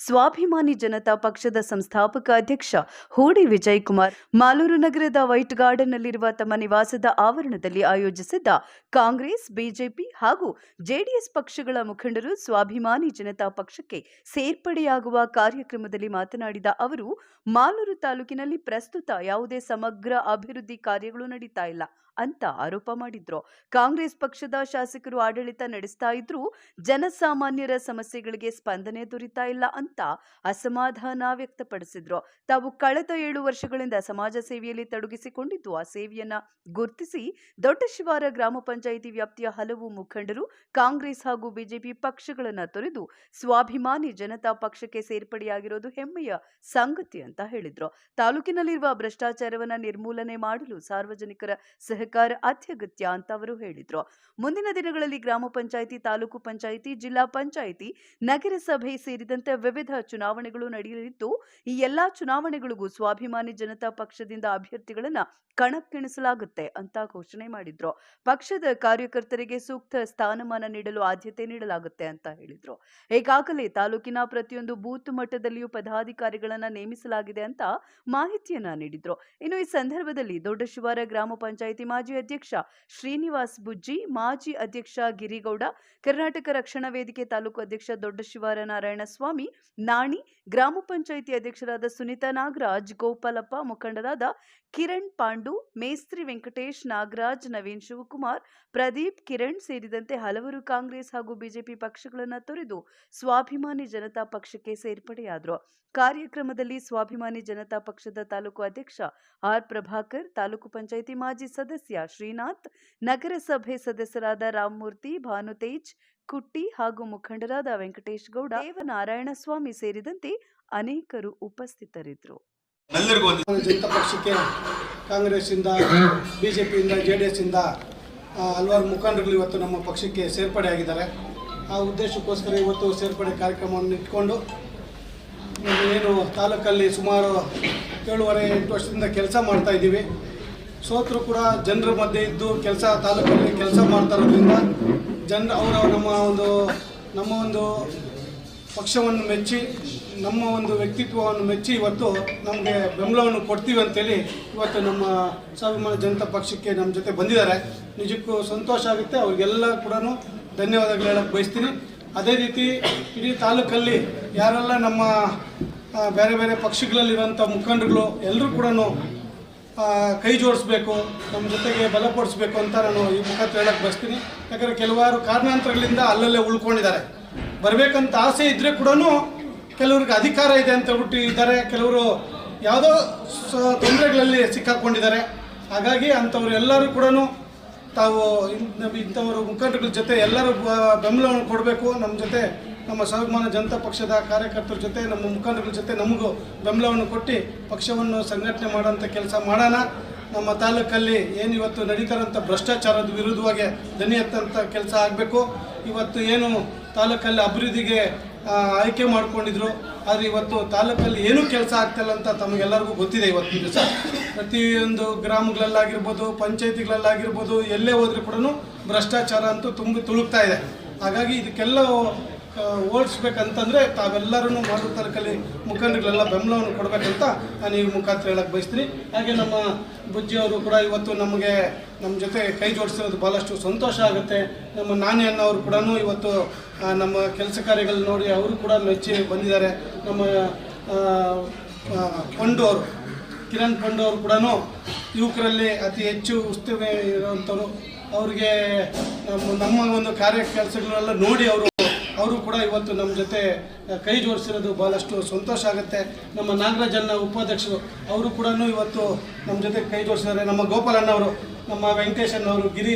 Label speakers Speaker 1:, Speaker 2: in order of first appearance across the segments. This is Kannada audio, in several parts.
Speaker 1: ಸ್ವಾಭಿಮಾನಿ ಜನತಾ ಪಕ್ಷದ ಸಂಸ್ಥಾಪಕ ಅಧ್ಯಕ್ಷ ಹೂಡಿ ವಿಜಯ್ ಕುಮಾರ್ ಮಾಲೂರು ನಗರದ ವೈಟ್ ಗಾರ್ಡನ್ನಲ್ಲಿರುವ ತಮ್ಮ ನಿವಾಸದ ಆವರಣದಲ್ಲಿ ಆಯೋಜಿಸಿದ್ದ ಕಾಂಗ್ರೆಸ್, ಬಿಜೆಪಿ ಹಾಗೂ ಜೆಡಿಎಸ್ ಪಕ್ಷಗಳ ಮುಖಂಡರು ಸ್ವಾಭಿಮಾನಿ ಜನತಾ ಪಕ್ಷಕ್ಕೆ ಸೇರ್ಪಡೆಯಾಗುವ ಕಾರ್ಯಕ್ರಮದಲ್ಲಿ ಮಾತನಾಡಿದ ಅವರು, ಮಾಲೂರು ತಾಲೂಕಿನಲ್ಲಿ ಪ್ರಸ್ತುತ ಯಾವುದೇ ಸಮಗ್ರ ಅಭಿವೃದ್ಧಿ ಕಾರ್ಯಗಳು ನಡೀತಾ ಇಲ್ಲ. ಅಂತ ಆರೋಪ ಮಾಡಿದ್ರು. ಕಾಂಗ್ರೆಸ್ ಪಕ್ಷದ ಶಾಸಕರು ಆಡಳಿತ ನಡೆಸ್ತಾ ಇದ್ರೂ ಜನಸಾಮಾನ್ಯರ ಸಮಸ್ಯೆಗಳಿಗೆ ಸ್ಪಂದನೆ ದೊರೀತಾ ಇಲ್ಲ ಅಂತ ಅಸಮಾಧಾನ ವ್ಯಕ್ತಪಡಿಸಿದ್ರು. ತಾವು ಕಳೆದ ಏಳು ವರ್ಷಗಳಿಂದ ಸಮಾಜ ಸೇವೆಯಲ್ಲಿ ತೊಡಗಿಸಿಕೊಂಡಿದ್ದು ಆ ಸೇವೆಯನ್ನ ಗುರುತಿಸಿ ದೊಡ್ಡ ಶಿವಾರ ಗ್ರಾಮ ಪಂಚಾಯಿತಿ ವ್ಯಾಪ್ತಿಯ ಹಲವು ಮುಖಂಡರು ಕಾಂಗ್ರೆಸ್ ಹಾಗೂ ಬಿಜೆಪಿ ಪಕ್ಷಗಳನ್ನ ತೊರೆದು ಸ್ವಾಭಿಮಾನಿ ಜನತಾ ಪಕ್ಷಕ್ಕೆ ಸೇರ್ಪಡೆಯಾಗಿರೋದು ಹೆಮ್ಮೆಯ ಸಂಗತಿ ಅಂತ ಹೇಳಿದ್ರು. ತಾಲೂಕಿನಲ್ಲಿರುವ ಭ್ರಷ್ಟಾಚಾರವನ್ನ ನಿರ್ಮೂಲನೆ ಮಾಡಲು ಸಾರ್ವಜನಿಕರ ಸಹಕಾರ ಅತ್ಯಗತ್ಯ ಅಂತ ಅವರು ಹೇಳಿದ್ರು. ಮುಂದಿನ ದಿನಗಳಲ್ಲಿ ಗ್ರಾಮ ಪಂಚಾಯಿತಿ, ತಾಲೂಕು ಪಂಚಾಯಿತಿ, ಜಿಲ್ಲಾ ಪಂಚಾಯಿತಿ, ನಗರಸಭೆ ಸೇರಿದಂತೆ ವಿವಿಧ ಚುನಾವಣೆಗಳು ನಡೆಯಲಿದ್ದು, ಈ ಎಲ್ಲಾ ಚುನಾವಣೆಗಳಿಗೂ ಸ್ವಾಭಿಮಾನಿ ಜನತಾ ಪಕ್ಷದಿಂದ ಅಭ್ಯರ್ಥಿಗಳನ್ನ ಕಣಕ್ಕಿಣಿಸಲಾಗುತ್ತೆ ಅಂತ ಘೋಷಣೆ ಮಾಡಿದ್ರು. ಪಕ್ಷದ ಕಾರ್ಯಕರ್ತರಿಗೆ ಸೂಕ್ತ ಸ್ಥಾನಮಾನ ನೀಡಲು ಆದ್ಯತೆ ನೀಡಲಾಗುತ್ತೆ ಅಂತ ಹೇಳಿದ್ರು. ಈಗಾಗಲೇ ತಾಲೂಕಿನ ಪ್ರತಿಯೊಂದು ಬೂತ್ ಮಟ್ಟದಲ್ಲಿಯೂ ಪದಾಧಿಕಾರಿಗಳನ್ನ ನೇಮಿಸಲಾಗಿದೆ ಅಂತ ಮಾಹಿತಿಯನ್ನ ನೀಡಿದ್ರು. ಇನ್ನು ಈ ಸಂದರ್ಭದಲ್ಲಿ ದೊಡ್ಡ ಶಿವಾರ ಗ್ರಾಮ ಪಂಚಾಯಿತಿ ಮಾಜಿ ಅಧ್ಯಕ್ಷ ಶ್ರೀನಿವಾಸ್ ಬುಜ್ಜಿ, ಮಾಜಿ ಅಧ್ಯಕ್ಷ ಗಿರಿಗೌಡ, ಕರ್ನಾಟಕ ರಕ್ಷಣಾ ವೇದಿಕೆ ತಾಲೂಕು ಅಧ್ಯಕ್ಷ ದೊಡ್ಡ ಶಿವಾರ ನಾರಾಯಣ ಸ್ವಾಮಿ, ನಾಣಿ, ಗ್ರಾಮ ಪಂಚಾಯಿತಿ ಅಧ್ಯಕ್ಷರಾದ ಸುನೀತಾ ನಾಗರಾಜ್, ಗೋಪಾಲಪ್ಪ ಮುಖಂಡರಾದ ಕಿರಣ್ ಪಾಂಡು, ಮೇಸ್ತ್ರಿ ವೆಂಕಟೇಶ್ ನಾಗರಾಜ್, ನವೀನ್ ಶಿವಕುಮಾರ್, ಪ್ರದೀಪ್ ಕಿರಣ್ ಸೇರಿದಂತೆ ಹಲವರು ಕಾಂಗ್ರೆಸ್ ಹಾಗೂ ಬಿಜೆಪಿ ಪಕ್ಷಗಳನ್ನ ತೊರೆದು ಸ್ವಾಭಿಮಾನಿ ಜನತಾ ಪಕ್ಷಕ್ಕೆ ಸೇರ್ಪಡೆಯಾದರು. ಕಾರ್ಯಕ್ರಮದಲ್ಲಿ ಸ್ವಾಭಿಮಾನಿ ಜನತಾ ಪಕ್ಷದ ತಾಲೂಕು ಅಧ್ಯಕ್ಷ ಆರ್ ಪ್ರಭಾಕರ್, ತಾಲೂಕು ಪಂಚಾಯಿತಿ ಮಾಜಿ ಸದಸ್ಯ ಶ್ರೀನಾಥ್ ನಗರಸಭೆ ಸದಸ್ಯರಾದ ರಾಮಮೂರ್ತಿ ಭಾನುತೇಜ್ ಕುಟ್ಟಿ ಹಾಗೂ ಮುಖಂಡರಾದ ವೆಂಕಟೇಶ್ ಗೌಡ ದೇವನಾರಾಯಣ ಸ್ವಾಮಿ ಸೇರಿದಂತೆ ಅನೇಕರು ಉಪಸ್ಥಿತರಿದ್ದರು.
Speaker 2: ಎಲ್ಲರಿಗೂ ಒಂದು
Speaker 3: ಭಾರತೀಯ ಜನತಾ ಪಕ್ಷಕ್ಕೆ ಕಾಂಗ್ರೆಸ್ಸಿಂದ ಬಿ ಜೆ ಪಿಯಿಂದ ಜೆ ಡಿ ಎಸ್ಸಿಂದ ಹಲವಾರು ಮುಖಂಡರುಗಳು ಇವತ್ತು ನಮ್ಮ ಪಕ್ಷಕ್ಕೆ ಸೇರ್ಪಡೆ ಆಗಿದ್ದಾರೆ. ಆ ಉದ್ದೇಶಕ್ಕೋಸ್ಕರ ಇವತ್ತು ಸೇರ್ಪಡೆ ಕಾರ್ಯಕ್ರಮವನ್ನು ಇಟ್ಕೊಂಡು ನಾವು ಏನು ತಾಲೂಕಲ್ಲಿ ಸುಮಾರು ಏಳುವರೆ ಎಂಟು ವರ್ಷದಿಂದ ಕೆಲಸ ಮಾಡ್ತಾ ಇದ್ದೀವಿ. ಸೋತರು ಕೂಡ ಜನರ ಮಧ್ಯೆ ಇದ್ದು ಕೆಲಸ ತಾಲೂಕಲ್ಲಿ ಕೆಲಸ ಮಾಡ್ತಾ ಇರೋದ್ರಿಂದ ಜನರು ಅವರ ನಮ್ಮ ಒಂದು ನಮ್ಮ ಒಂದು ಪಕ್ಷವನ್ನು ಮೆಚ್ಚಿ, ನಮ್ಮ ಒಂದು ವ್ಯಕ್ತಿತ್ವವನ್ನು ಮೆಚ್ಚಿ ಇವತ್ತು ನಮಗೆ ಬೆಂಬಲವನ್ನು ಕೊಡ್ತೀವಿ ಅಂತೇಳಿ ಇವತ್ತು ನಮ್ಮ ಸ್ವಾಭಿಮಾನ ಜನತಾ ಪಕ್ಷಕ್ಕೆ ನಮ್ಮ ಜೊತೆ ಬಂದಿದ್ದಾರೆ. ನಿಜಕ್ಕೂ ಸಂತೋಷ ಆಗುತ್ತೆ. ಅವ್ರಿಗೆಲ್ಲ ಕೂಡ ಧನ್ಯವಾದಗಳು ಹೇಳಕ್ಕೆ ಬಯಸ್ತೀನಿ. ಅದೇ ರೀತಿ ಇಡೀ ತಾಲೂಕಲ್ಲಿ ಯಾರೆಲ್ಲ ನಮ್ಮ ಬೇರೆ ಬೇರೆ ಪಕ್ಷಗಳಲ್ಲಿರುವಂಥ ಮುಖಂಡರುಗಳು ಎಲ್ಲರೂ ಕೂಡ ಕೈ ಜೋಡಿಸ್ಬೇಕು ನಮ್ಮ ಜೊತೆಗೆ ಬಲಪಡಿಸ್ಬೇಕು ಅಂತ ನಾನು ಈ ಮುಖಾಂತರ ಹೇಳಕ್ಕೆ ಬಯಸ್ತೀನಿ. ಯಾಕಂದರೆ ಕೆಲವಾರು ಕಾರಣಾಂತರಗಳಿಂದ ಅಲ್ಲಲ್ಲೇ ಉಳ್ಕೊಂಡಿದ್ದಾರೆ. ಬರಬೇಕಂತ ಆಸೆ ಇದ್ದರೆ ಕೂಡ ಕೆಲವ್ರಿಗೆ ಅಧಿಕಾರ ಇದೆ ಅಂತ ಹೇಳ್ಬಿಟ್ಟು ಇದ್ದಾರೆ. ಕೆಲವರು ಯಾವುದೋ ಸ- ತೊಂದರೆಗಳಲ್ಲಿ ಸಿಕ್ಕಾಕೊಂಡಿದ್ದಾರೆ. ಹಾಗಾಗಿ ಅಂಥವ್ರು ಎಲ್ಲರೂ ಕೂಡ ತಾವು ಇಂಥವ್ರ ಮುಖಂಡರುಗಳ ಜೊತೆ ಎಲ್ಲರೂ ಬೆಂಬಲವನ್ನು ಕೊಡಬೇಕು. ನಮ್ಮ ಜೊತೆ ನಮ್ಮ ಸ್ವಾಭಿಮಾನ ಜನತಾ ಪಕ್ಷದ ಕಾರ್ಯಕರ್ತರ ಜೊತೆ, ನಮ್ಮ ಮುಖಂಡರ ಜೊತೆ ನಮಗೂ ಬೆಂಬಲವನ್ನು ಕೊಟ್ಟು ಪಕ್ಷವನ್ನು ಸಂಘಟನೆ ಮಾಡೋಂಥ ಕೆಲಸ ಮಾಡೋಣ. ನಮ್ಮ ತಾಲೂಕಲ್ಲಿ ಏನು ಇವತ್ತು ನಡೀತಾರಂಥ ಭ್ರಷ್ಟಾಚಾರದ ವಿರುದ್ಧವಾಗಿ ದನಿ ಎತ್ತಂಥ ಕೆಲಸ ಆಗಬೇಕು. ಇವತ್ತು ಏನು ತಾಲೂಕಲ್ಲಿ ಅಭಿವೃದ್ಧಿಗೆ ಆಯ್ಕೆ ಮಾಡಿಕೊಂಡಿದ್ರು. ಆದರೆ ಇವತ್ತು ತಾಲೂಕಲ್ಲಿ ಏನೂ ಕೆಲಸ ಆಗ್ತಿಲ್ಲ ಅಂತ ತಮಗೆಲ್ಲರಿಗೂ ಗೊತ್ತಿದೆ ಇವತ್ತು ದಿವಸ. ಪ್ರತಿಯೊಂದು ಗ್ರಾಮಗಳಲ್ಲಾಗಿರ್ಬೋದು, ಪಂಚಾಯತಿಗಳಲ್ಲಾಗಿರ್ಬೋದು, ಎಲ್ಲೇ ಹೋದ್ರೂ ಕೂಡ ಭ್ರಷ್ಟಾಚಾರ ಅಂತೂ ತುಂಬಿ ತುಳುಕ್ತಾ ಇದೆ. ಹಾಗಾಗಿ ಇದಕ್ಕೆಲ್ಲ ಓಡಿಸ್ಬೇಕಂತಂದ್ರೆ ತಾವೆಲ್ಲರೂ ತರಕಲ್ಲಿ ತಾಲೂಕಲ್ಲಿ ಮುಖಂಡರುಗಳೆಲ್ಲ ಬೆಂಬಲವನ್ನು ಕೊಡಬೇಕಂತ ನಾನು ಈ ಮುಖಾಂತರ ಹೇಳಕ್ಕೆ ಬಯಸ್ತೀನಿ. ಹಾಗೆ ನಮ್ಮ ಬುಜ್ಜಿ ಅವರು ಕೂಡ ಇವತ್ತು ನಮಗೆ ನಮ್ಮ ಜೊತೆ ಕೈ ಜೋಡಿಸಿರೋದು ಭಾಳಷ್ಟು ಸಂತೋಷ ಆಗುತ್ತೆ. ನಮ್ಮ ನಾನಿ ಅನ್ನೋರು ಕೂಡ ಇವತ್ತು ನಮ್ಮ ಕೆಲಸ ಕಾರ್ಯಗಳು ನೋಡಿ ಅವರು ಕೂಡ ಮೆಚ್ಚಿ ಬಂದಿದ್ದಾರೆ. ನಮ್ಮ ಪಂಡು ಅವರು, ಕಿರಣ್ ಪಂಡು ಅವರು ಕೂಡ ಯುವಕರಲ್ಲಿ ಅತಿ ಹೆಚ್ಚು ಉಸ್ತುವೆ ಇರುವಂಥವ್ರು. ಅವ್ರಿಗೆ ನಮ್ಮ ನಮ್ಮ ಒಂದು ಕಾರ್ಯ ಕೆಲಸಗಳೆಲ್ಲ ನೋಡಿ ಅವರು ಅವರು ಕೂಡ ಇವತ್ತು ನಮ್ಮ ಜೊತೆ ಕೈ ಜೋಡಿಸಿರೋದು ಭಾಳಷ್ಟು ಸಂತೋಷ ಆಗುತ್ತೆ. ನಮ್ಮ ನಾಗರಾಜನ್ನ ಉಪಾಧ್ಯಕ್ಷರು, ಅವರು ಕೂಡ ಇವತ್ತು ನಮ್ಮ ಜೊತೆ ಕೈ ಜೋಡಿಸಿದ್ದಾರೆ. ನಮ್ಮ ಗೋಪಾಲಣ್ಣವರು ನಮ್ಮ ವೆಂಕಟೇಶಣ್ಣವರು ಗಿರಿ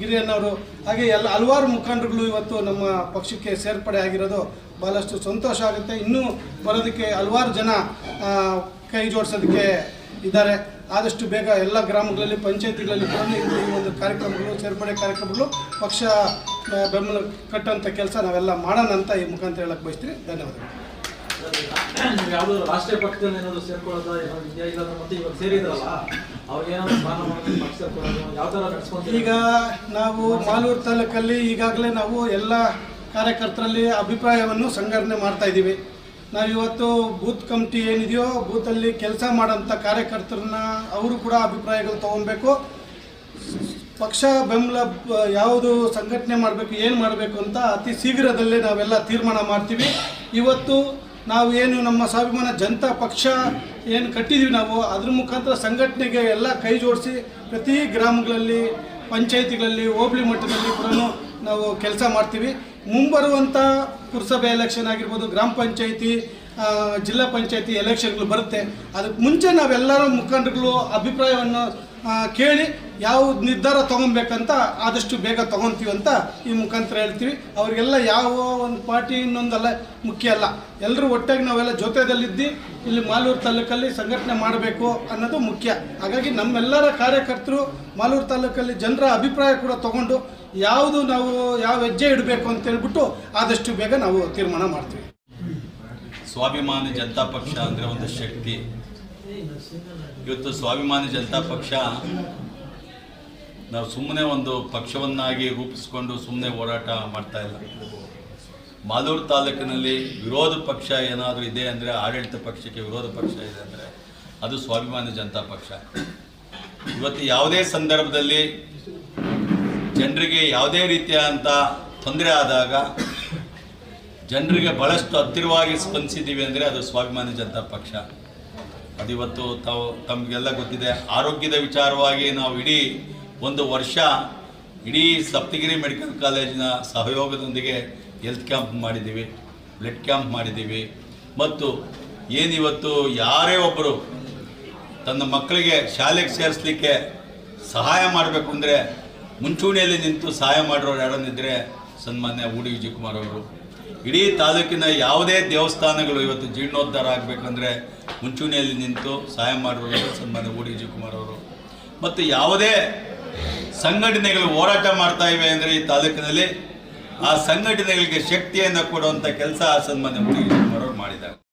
Speaker 3: ಗಿರಿ ಅಣ್ಣವರು, ಹಾಗೆ ಎಲ್ಲ ಹಲವಾರು ಮುಖಂಡರುಗಳು ಇವತ್ತು ನಮ್ಮ ಪಕ್ಷಕ್ಕೆ ಸೇರ್ಪಡೆ ಆಗಿರೋದು ಭಾಳಷ್ಟು ಸಂತೋಷ ಆಗುತ್ತೆ. ಇನ್ನೂ ಬರೋದಕ್ಕೆ ಹಲವಾರು ಜನ ಕೈ ಜೋಡಿಸೋದಕ್ಕೆ ಇದ್ದಾರೆ. ಆದಷ್ಟು ಬೇಗ ಎಲ್ಲ ಗ್ರಾಮಗಳಲ್ಲಿ ಪಂಚಾಯತಿಗಳಲ್ಲಿ ಕೂಡ ಈ ಒಂದು ಕಾರ್ಯಕ್ರಮಗಳು ಸೇರ್ಪಡೆ ಕಾರ್ಯಕ್ರಮಗಳು ಪಕ್ಷ ಬೆಂಬಲ ಕಟ್ಟುವಂಥ ಕೆಲಸ ನಾವೆಲ್ಲ ಮಾಡೋಣ ಅಂತ ಈ ಮುಖಾಂತರ ಹೇಳಕ್ಕೆ ಬಯಸ್ತೀನಿ. ಧನ್ಯವಾದಗಳು.
Speaker 4: ಯಾವ್ದಾದ್ರು ರಾಷ್ಟ್ರೀಯ ಪಕ್ಷದಲ್ಲಿ ಏನಾದ್ರು ಸೇರ್ಕೊಳ್ಳೋದ ಇದೆಯಾ ಇಲ್ಲಾಂದ್ರೆ ಮತ್ತೆ ಇವಾಗ ಸೇರಿದ್ರಲ್ಲ
Speaker 3: ಈಗ ನಾವು ಮಾಲೂರು ತಾಲೂಕಲ್ಲಿ ಈಗಾಗಲೇ ನಾವು ಎಲ್ಲ ಕಾರ್ಯಕರ್ತರಲ್ಲಿ ಅಭಿಪ್ರಾಯವನ್ನು ಸಂಘಟನೆ ಮಾಡ್ತಾ ಇದ್ದೀವಿ. ನಾವಿವತ್ತು ಬೂತ್ ಕಮಿಟಿ ಏನಿದೆಯೋ, ಬೂತಲ್ಲಿ ಕೆಲಸ ಮಾಡೋಂಥ ಕಾರ್ಯಕರ್ತರನ್ನ ಅವರು ಕೂಡ ಅಭಿಪ್ರಾಯಗಳು ತೊಗೊಬೇಕು. ಪಕ್ಷ ಬೆಂಬಲ, ಯಾವುದು ಸಂಘಟನೆ ಮಾಡಬೇಕು, ಏನು ಮಾಡಬೇಕು ಅಂತ ಅತಿ ಶೀಘ್ರದಲ್ಲೇ ನಾವೆಲ್ಲ ತೀರ್ಮಾನ ಮಾಡ್ತೀವಿ. ಇವತ್ತು ನಾವು ಏನು ನಮ್ಮ ಸ್ವಾಭಿಮಾನ ಜನತಾ ಪಕ್ಷ ಏನು ಕಟ್ಟಿದ್ದೀವಿ ನಾವು, ಅದ್ರ ಮುಖಾಂತರ ಸಂಘಟನೆಗೆ ಎಲ್ಲ ಕೈ ಜೋಡಿಸಿ ಪ್ರತಿ ಗ್ರಾಮಗಳಲ್ಲಿ, ಪಂಚಾಯಿತಿಗಳಲ್ಲಿ, ಹೋಬಳಿ ಮಟ್ಟದಲ್ಲಿ ಕೂಡ ನಾವು ಕೆಲಸ ಮಾಡ್ತೀವಿ. ಮುಂಬರುವಂಥ ಪುರಸಭೆ ಎಲೆಕ್ಷನ್ ಆಗಿರ್ಬೋದು ಗ್ರಾಮ ಪಂಚಾಯಿತಿ ಜಿಲ್ಲಾ ಪಂಚಾಯತಿ ಎಲೆಕ್ಷನ್ಗಳು ಬರುತ್ತೆ. ಅದಕ್ಕೆ ಮುಂಚೆ ನಾವೆಲ್ಲರೂ ಮುಖಂಡರುಗಳು ಅಭಿಪ್ರಾಯವನ್ನು ಕೇಳಿ ಯಾವ ನಿರ್ಧಾರ ತೊಗೊಬೇಕಂತ ಆದಷ್ಟು ಬೇಗ ತೊಗೊತೀವಿ ಅಂತ ಈ ಮುಖಾಂತರ ಹೇಳ್ತೀವಿ. ಅವರಿಗೆಲ್ಲ ಯಾವ ಒಂದು ಪಾರ್ಟಿ ಇನ್ನೊಂದಲ್ಲ, ಮುಖ್ಯ ಅಲ್ಲ. ಎಲ್ಲರೂ ಒಟ್ಟಾಗಿ ನಾವೆಲ್ಲ ಜೊತೆದಲ್ಲಿದ್ದು ಇಲ್ಲಿ ಮಾಲೂರು ತಾಲೂಕಲ್ಲಿ ಸಂಘಟನೆ ಮಾಡಬೇಕು ಅನ್ನೋದು ಮುಖ್ಯ. ಹಾಗಾಗಿ ನಮ್ಮೆಲ್ಲರ ಕಾರ್ಯಕರ್ತರು ಮಾಲೂರು ತಾಲೂಕಲ್ಲಿ ಜನರ ಅಭಿಪ್ರಾಯ ಕೂಡ ತಗೊಂಡು ಯಾವುದು ನಾವು ಯಾವ ಹೆಜ್ಜೆ ಇಡಬೇಕು ಅಂತ ಹೇಳ್ಬಿಟ್ಟು ಆದಷ್ಟು ಬೇಗ ನಾವು ತೀರ್ಮಾನ ಮಾಡ್ತೀವಿ.
Speaker 2: ಸ್ವಾಭಿಮಾನಿ ಜನತಾ ಪಕ್ಷ ಅಂದರೆ ಒಂದು ಶಕ್ತಿ. ಇವತ್ತು ಸ್ವಾಭಿಮಾನಿ ಜನತಾ ಪಕ್ಷ ನಾವು ಸುಮ್ಮನೆ ಒಂದು ಪಕ್ಷವನ್ನಾಗಿ ರೂಪಿಸಿಕೊಂಡು ಸುಮ್ಮನೆ ಹೋರಾಟ ಮಾಡ್ತಾ ಇಲ್ಲ. ಮಾಲೂರು ತಾಲೂಕಿನಲ್ಲಿ ವಿರೋಧ ಪಕ್ಷ ಏನಾದರೂ ಇದೆ ಅಂದರೆ ಆಡಳಿತ ಪಕ್ಷಕ್ಕೆ ವಿರೋಧ ಪಕ್ಷ ಇದೆ ಅಂದರೆ ಅದು ಸ್ವಾಭಿಮಾನಿ ಜನತಾ ಪಕ್ಷ. ಇವತ್ತು ಯಾವುದೇ ಸಂದರ್ಭದಲ್ಲಿ ಜನರಿಗೆ ಯಾವುದೇ ರೀತಿಯಾದಂಥ ತೊಂದರೆ ಆದಾಗ ಜನರಿಗೆ ಬಹಳಷ್ಟು ಹತ್ತಿರವಾಗಿ ಸ್ಪಂದಿಸಿದ್ದೀವಿ ಅಂದರೆ ಅದು ಸ್ವಾಭಿಮಾನಿ ಜನತಾ ಪಕ್ಷ. ಅದಿವತ್ತು ತಾವು ತಮಗೆಲ್ಲ ಗೊತ್ತಿದೆ, ಆರೋಗ್ಯದ ವಿಚಾರವಾಗಿ ನಾವು ಇಡೀ ಒಂದು ವರ್ಷ ಇಡೀ ಸಪ್ತಗಿರಿ ಮೆಡಿಕಲ್ ಕಾಲೇಜಿನ ಸಹಯೋಗದೊಂದಿಗೆ ಹೆಲ್ತ್ ಕ್ಯಾಂಪ್ ಮಾಡಿದ್ದೀವಿ, ಬ್ಲಡ್ ಕ್ಯಾಂಪ್ ಮಾಡಿದ್ದೀವಿ. ಮತ್ತು ಏನಿವತ್ತು ಯಾರೇ ಒಬ್ಬರು ತನ್ನ ಮಕ್ಕಳಿಗೆ ಶಾಲೆಗೆ ಸೇರಿಸ್ಲಿಕ್ಕೆ ಸಹಾಯ ಮಾಡಬೇಕು ಅಂದರೆ ಮುಂಚೂಣಿಯಲ್ಲಿ ನಿಂತು ಸಹಾಯ ಮಾಡಿರೋರು ಯಾರೊಂದಿದ್ರೆ ಸನ್ಮಾನ್ಯ ಊಡಿ ವಿಜಯಕುಮಾರ್ ಅವರು. ಇಡೀ ತಾಲೂಕಿನ ಯಾವುದೇ ದೇವಸ್ಥಾನಗಳು ಇವತ್ತು ಜೀರ್ಣೋದ್ಧಾರ ಆಗಬೇಕಂದ್ರೆ ಮುಂಚೂಣಿಯಲ್ಲಿ ನಿಂತು ಸಹಾಯ ಮಾಡಿರೋರು ಸನ್ಮಾನ್ಯ ಊಡಿ ವಿಜಯಕುಮಾರ್ ಅವರು. ಮತ್ತು ಯಾವುದೇ ಸಂಘಟನೆಗಳು ಹೋರಾಟ ಮಾಡ್ತಾ ಇವೆ ಅಂದರೆ ಈ ತಾಲೂಕಿನಲ್ಲಿ ಆ ಸಂಘಟನೆಗಳಿಗೆ ಶಕ್ತಿಯನ್ನು ಕೊಡುವಂಥ ಕೆಲಸ ಸನ್ಮಾನ್ಯ ಊಡಿ ವಿಜಯಕುಮಾರ್ ಅವರು ಮಾಡಿದ್ದಾರೆ.